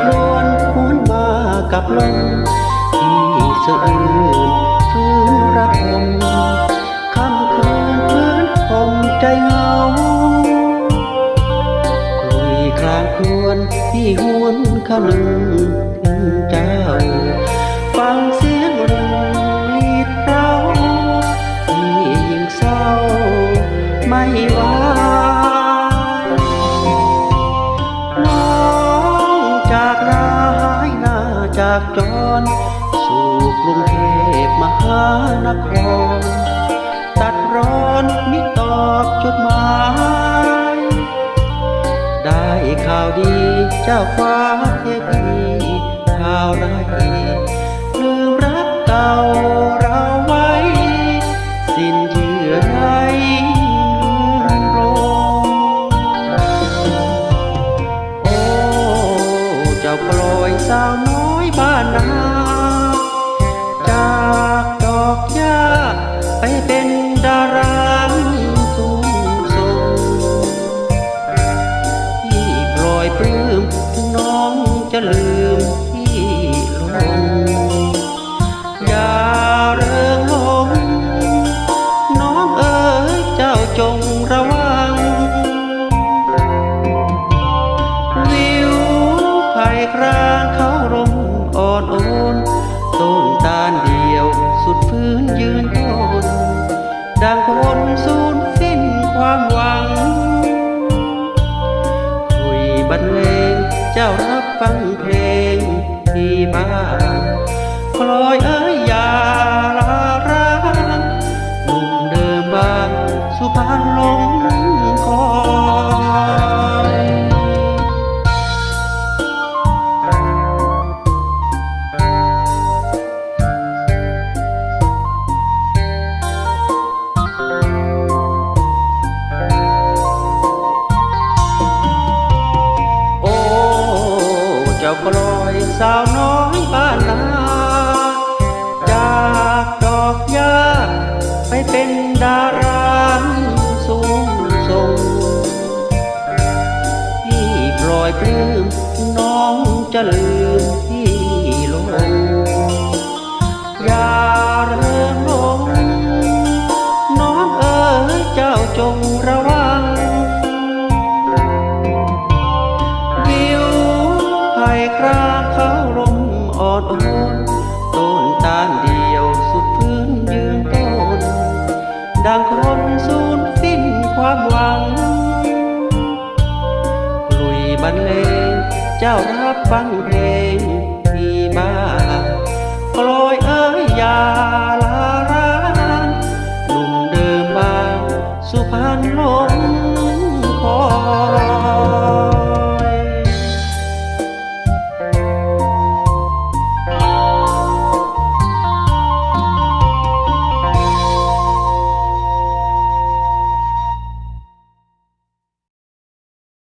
ครวนหวนมากับลมที่สะอื้นฟื้นรักลมค่ำคืนพื้นคมใจเงาคลุยกลางครวนที่หวนคำหนึงถึงเจ้าฟัง จากนาหายหน้าจากจร สู่กรุงเทพมหานคร ตัดร้อนมิตอบจดหมาย ได้ข่าวดีเจ้าฟ้าเทพีข่าวร้ายลืมรักเก่าเราไว้ สิ้นเยื่อใย ลอยสาวน้อยบ้านนาจากดอกหญ้าไปเป็นดาราสูงส่งที่ปล่อยปลื้มถึงน้องจะลืมที่ลง มาคลอยเอ้ยอยา สาวน้อยบ้านนาจากดอกยาไปเป็นดาราสูงส่งที่ปล่อยปลื้มน้องจะลืมที่ลง รเลงเจ้ารับฟังเพลงที่มาคลอยเอ้ยยา